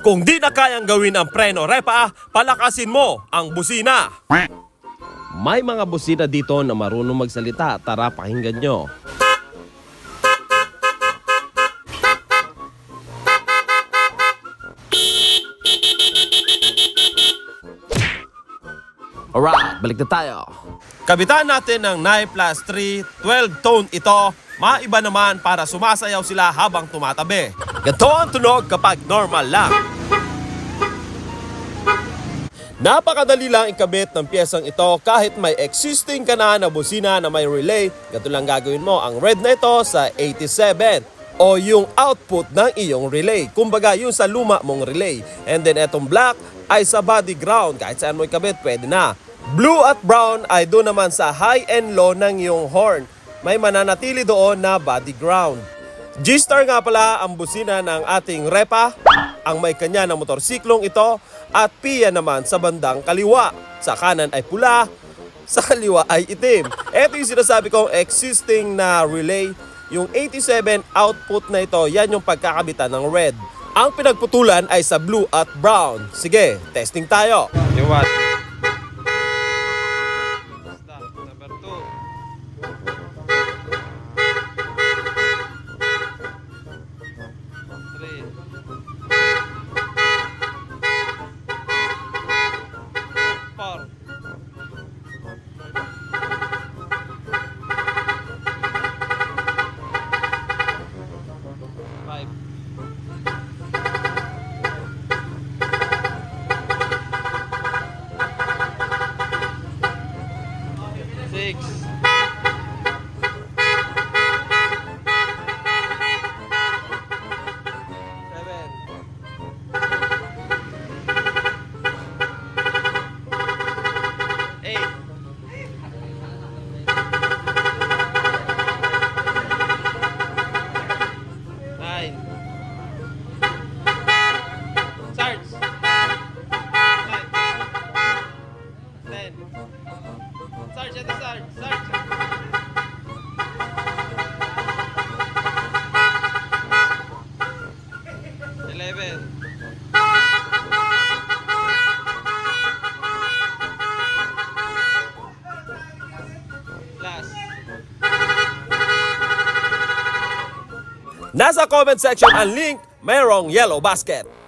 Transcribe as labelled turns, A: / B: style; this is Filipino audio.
A: Kung di na kayang gawin ang preno repa, palakasin mo ang busina.
B: May mga busina dito na marunong magsalita. Tara, pakinggan nyo. Alright, balik na tayo.
A: Kabitan natin ng 9 plus 3, 12 tone ito. Maiba naman para sumasayaw sila habang tumatabi. Ganito ang tunog kapag normal lang. Napakadali lang ikabit ng piyesang ito kahit may existing ka na na busina na may relay. Ganito lang gagawin mo ang red na ito sa 87 o yung output ng iyong relay. Kumbaga yung sa luma mong relay. And then etong black ay sa body ground. Kahit saan mo ikabit, pwede na. Blue at brown ay doon naman sa high and low ng iyong horn. May mananatili doon na body ground. G-Star nga pala ang busina ng ating repa, ang may kanya ng motorsiklong ito, at Pia naman sa bandang kaliwa. Sa kanan ay pula, sa kaliwa ay itim. Ito yung sinasabi kong existing na relay. Yung 87 output na ito, yan yung pagkakabitan ng red. Ang pinagputulan ay sa blue at brown. Sige, testing tayo.
C: You what? Ten. Sarge, ito Sarge. Sarge. Eleven.
A: Nasa comment section ang link, mayroong yellow basket.